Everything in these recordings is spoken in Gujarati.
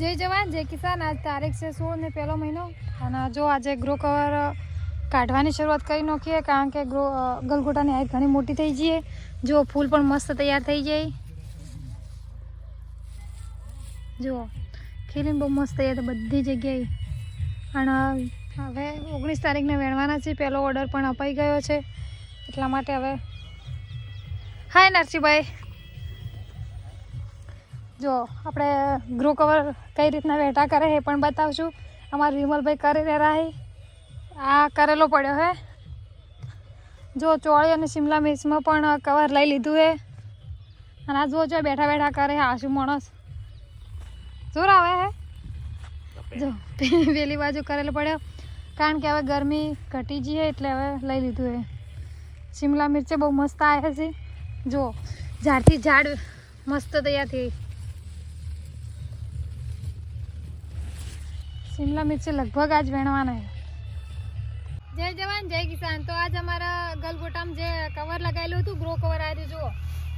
જય જવાન, જય કિસાન. આજ તારીખ છે સોળ ને પહેલો મહિનો. અને જો આજે ગ્રો કવર કાઢવાની શરૂઆત કરી નાખીએ, કારણ કે ગ્રો ગલગોટાની હાઈટ ઘણી મોટી થઈ જઈએ જો ફૂલ પણ મસ્ત તૈયાર થઈ જાય જુઓ ખીલીને બહુ મસ્ત તૈયાર બધી જગ્યાએ. અને હવે ઓગણીસ તારીખને વેણવાના છે. પહેલો ઓર્ડર પણ અપાઈ ગયો છે. એટલા માટે હવે હાય નરસિંહભાઈ. જો આપણે ગ્રો કવર કઈ રીતના વેટા કરે એ પણ બતાવશું. અમારા વિમલભાઈ કરી રહ્યા હે આ કરેલો પડ્યો હે. જો ચોળી અને શિમલા મિર્ચમાં પણ કવર લઈ લીધું હે. અને આ જો જો બેઠા બેઠા કરે હે આશુ માણસ. જોર આવે હે. જો પેલી બાજુ કરેલો પડ્યો. કારણ કે હવે ગરમી ઘટી જઈએ એટલે હવે લઈ લીધું હે. શિમલા મિર્ચે બહુ મસ્ત આવ્યા છે. જો ઝાડથી ઝાડ મસ્ત તૈયાર થઈ. શિમલા મિર્ચી લગભગ આજ વેણવાના જય જવાન, જય કિસાન. તો આજ અમારા ગલગોટામાં જે કવર લગાવેલું હતું, ગ્રો કવર આવ્યું જુઓ.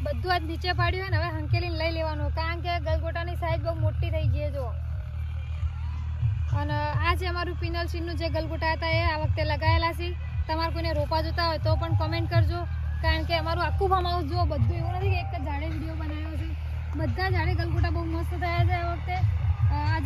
બધું આજ નીચે પાડ્યું હોય ને, હવે હંકેલીને લઈ લેવાનું. કારણ કે ગલગોટાની સાઈઝ બહુ મોટી થઈ ગઈ જુઓ. અને આ જે અમારું પિનલ સીનનું જે ગલગોટા હતા, એ આ વખતે લગાવેલા છે. તમારે કોઈને રોપા જોતા હોય તો પણ કમેન્ટ કરજો. કારણ કે અમારું આખું ફાર્મ હાઉસ જુઓ, બધું એવું નથી કે એક જ ઝાડે વીડિયો બનાવ્યો છે. બધા ઝાડે ગલગોટા બહુ મસ્ત થાય.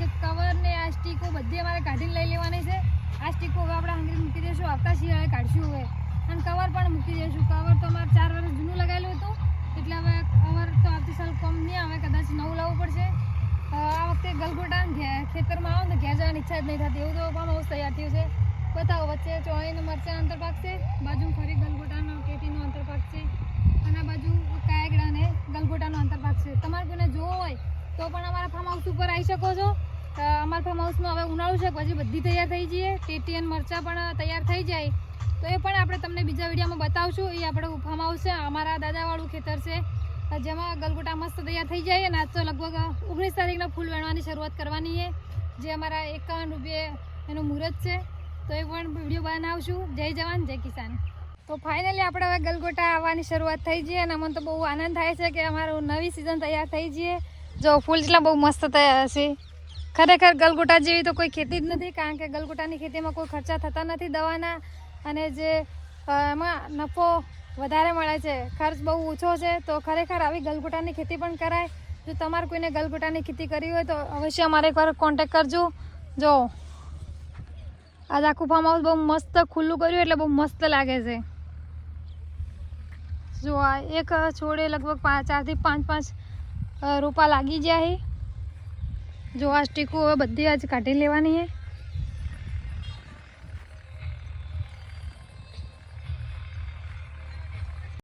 જે કવર ને આ સ્ટીકો બધી અમારે કાઢીને લઈ લેવાની છે. આ સ્ટીકો હવે આપણે હાંગરી મૂકી દઈશું. આવતા શિયાળે કાઢશું હવે. અને કવર પણ મૂકી દઈશું. કવર તો અમારે ચાર વર્ષ જૂનું લગાવેલું હતું. એટલે હવે કવર તો આવતી સાલ કમ નહીં આવે. કદાચ નવું લાવવું પડશે. આ વખતે ગલગોટા ખેતરમાં આવો ને ઘેર જવાની ઈચ્છા જ નહીં થતી. એવું તો પણ બહુ તૈયાર થયું છે. બતાવો, વચ્ચે ચોળીને મરચાં અંતર પાકશે. બાજુ ફરી ગલગોટાનો કેટીનો અંતર પાકશે અને આ બાજુ કાયગડા ને ગલગોટાનો અંતર પાકશે તમારે કોઈને જોવો હોય તો પણ અમારા ફાર્મ હાઉસ ઉપર આવી શકો છો. અમારા ફાર્મ હાઉસમાં હવે ઉનાળું છે, પછી બધી તૈયાર થઈ જઈએ. ટેટી અને મરચાં પણ તૈયાર થઈ જાય. તો એ પણ આપણે તમને બીજા વિડીયોમાં બતાવશું. એ આપણે ફાર્મ હાઉસ છે, અમારા દાદાવાળું ખેતર છે. જેમાં ગલગોટા મસ્ત તૈયાર થઈ જાય. અને આજ તો લગભગ ઓગણીસ તારીખના ફૂલ વેણવાની શરૂઆત કરવાની છે. જે અમારા એકાવન રૂપિયે એનું મુહૂર્ત છે. તો એ પણ વીડિયો બનાવશું. જય જવાન, જય કિસાન. તો ફાઇનલી આપણે હવે ગલગોટા આવવાની શરૂઆત થઈ જઈએ. અને મને તો બહુ આનંદ થાય છે કે અમારું નવી સિઝન તૈયાર થઈ જઈએ. જો ફૂલ જેટલા બહુ મસ્ત તૈયાર છે. ખરેખર ગલગોટા જેવી તો કોઈ ખેતી જ નથી, કારણ કે ગલગોટાની ખેતીમાં કોઈ ખર્ચા થતા નથી દવાના. અને જે એમાં નફો વધારે મળે છે, ખર્ચ બહુ ઓછો છે, તો ખરેખર આવી ગલગોટાની ખેતી પણ કરાય. જો તમારે કોઈને ગલગોટાની ખેતી કરવી હોય તો અવશ્ય અમારે એકવાર કોન્ટેક કરજો. જો, આજ આખું ફાર્મ હાઉસ બહુ મસ્ત ખુલ્લું કર્યું, એટલે બહુ મસ્ત લાગે છે. જો, આ એક છોડે લગભગ પાંચ ચારથી પાંચ પાંચ રોપા લાગી ગયા છે જો આ સ્ટીકો હવે બધી આજ કાઢી લેવાની છે